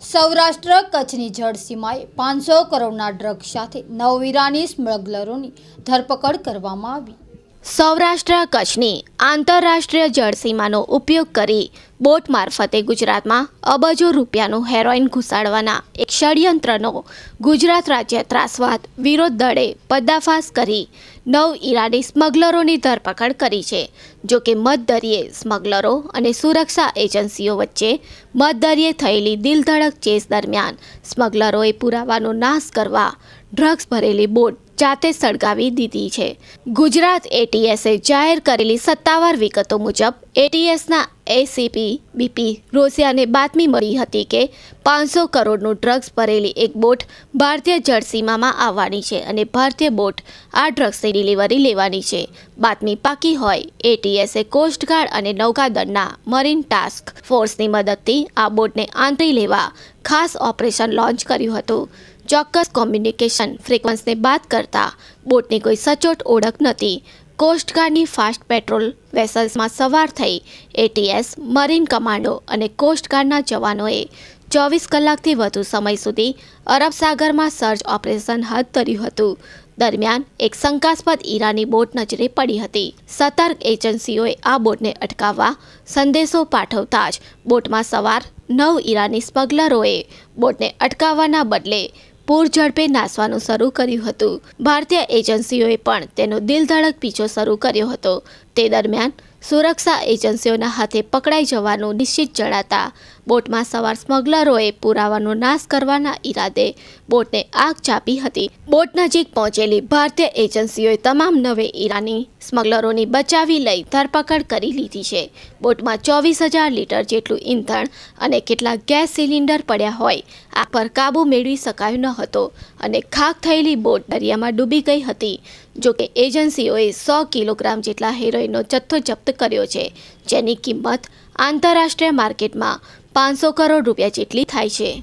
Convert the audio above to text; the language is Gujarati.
સૌરાષ્ટ્ર કચ્છની જળસીમાએ પાંચસો કરોડના ડ્રગ સાથે નવ ઈરાની સ્મગલરોની ધરપકડ કરવામાં આવી. સૌરાષ્ટ્ર કચ્છની આંતરરાષ્ટ્રીય જળસીમાનો ઉપયોગ કરી બોટ મારફતે ગુજરાતમાં અબજો રૂપિયાનું હેરોઇન ઘુસાડવાના એક ષડયંત્રનો ગુજરાત રાજ્ય ત્રાસવાદ વિરોધ દળે પર્દાફાશ કરી નવ ઈરાની સ્મગલરોની ધરપકડ કરી છે. જોકે મધદરિયે સ્મગલરો અને સુરક્ષા એજન્સીઓ વચ્ચે મધદરિયે થયેલી દિલધડક ચેસ દરમિયાન સ્મગલરોએ પુરાવાનો નાશ કરવા ડ્રગ્સ ભરેલી બોટ જાતે સળગાવી દીધી છે. ગુજરાત એટીએસે જાહેર કરેલી સત્તાવાર વિગતો મુજબ એટીએસના એસીપી બીપી રોસિયાને બાતમી મળી હતી કે પાંચસો કરોડનું ડ્રગ્સ ભરેલી એક બોટ ભારતીય જળસીમામાં આવવાની છે અને ભારતીય બોટ આ ડ્રગ્સની ડિલિવરી લેવાની છે. બાતમી પાકી હોય એટીએસે કોસ્ટગાર્ડ અને નૌકાદળના મરીન ટાસ્ક ફોર્સની મદદથી આ બોટને આંતરી લેવા ખાસ ઓપરેશન લોન્ચ કર્યું હતું. ચોક્કસ કોમ્યુનિકેશન ફ્રીક્વન્સને બાદ કરતા બોટની કોઈ સચોટ ઓળખ નથી. કોસ્ટગાર્ડની ફાસ્ટ પેટ્રોલ વેસલ્સમાં સવાર થઈ એટીએસ મરીન કમાન્ડો અને કોસ્ટગાર્ડના જવાનોએ ચોવીસ કલાકથી વધુ સમય સુધી અરબ સાગરમાં સર્ચ ઓપરેશન હાથ ધર્યું હતું. દરમિયાન એક શંકાસ્પદ ઈરાની બોટ નજરે પડી હતી. સતર્ક એજન્સીઓએ આ બોટને અટકાવવા સંદેશો પાઠવતા જ બોટમાં સવાર નવ ઈરાની સ્મગલરોએ બોટને અટકાવવાના બદલે પૂર ઝડપે નાસવાનું શરૂ કર્યું હતું. ભારતીય એજન્સીઓએ પણ તેનો દિલધડક પીછો શરૂ કર્યો હતો. તે દરમિયાન સુરક્ષા એજન્સીઓના હાથે પકડાઈ જવાનું નિશ્ચિત જણાતા બોટમાં સવાર સ્મગલરોએ પુરાવાનો નાશ કરવાના ઈરાદે બોટને આગ ચાપી હતી. બોટ નજીક પહોંચેલી ભારતીય એજન્સીઓએ તમામ નવે ઈરાની સ્મગલરોની બચાવી લઈ ધરપકડ કરી લીધી છે. બોટમાં ચોવીસ હજાર લીટર જેટલું ઈંધણ અને કેટલાક ગેસ સિલિન્ડર પડ્યા હોય આ પર કાબૂ મેળવી શકાયો ન હતો અને ખાક થયેલી બોટ દરિયામાં ડૂબી ગઈ હતી. જોકે એજન્સીઓએ સો કિલોગ્રામ જેટલા હેરોઇનનો જથ્થો જપ્ત કર્યો છે જેની કિંમત આંતરરાષ્ટ્રીય માર્કેટમાં પાંચસો કરોડ રૂપિયા જેટલી થાય છે.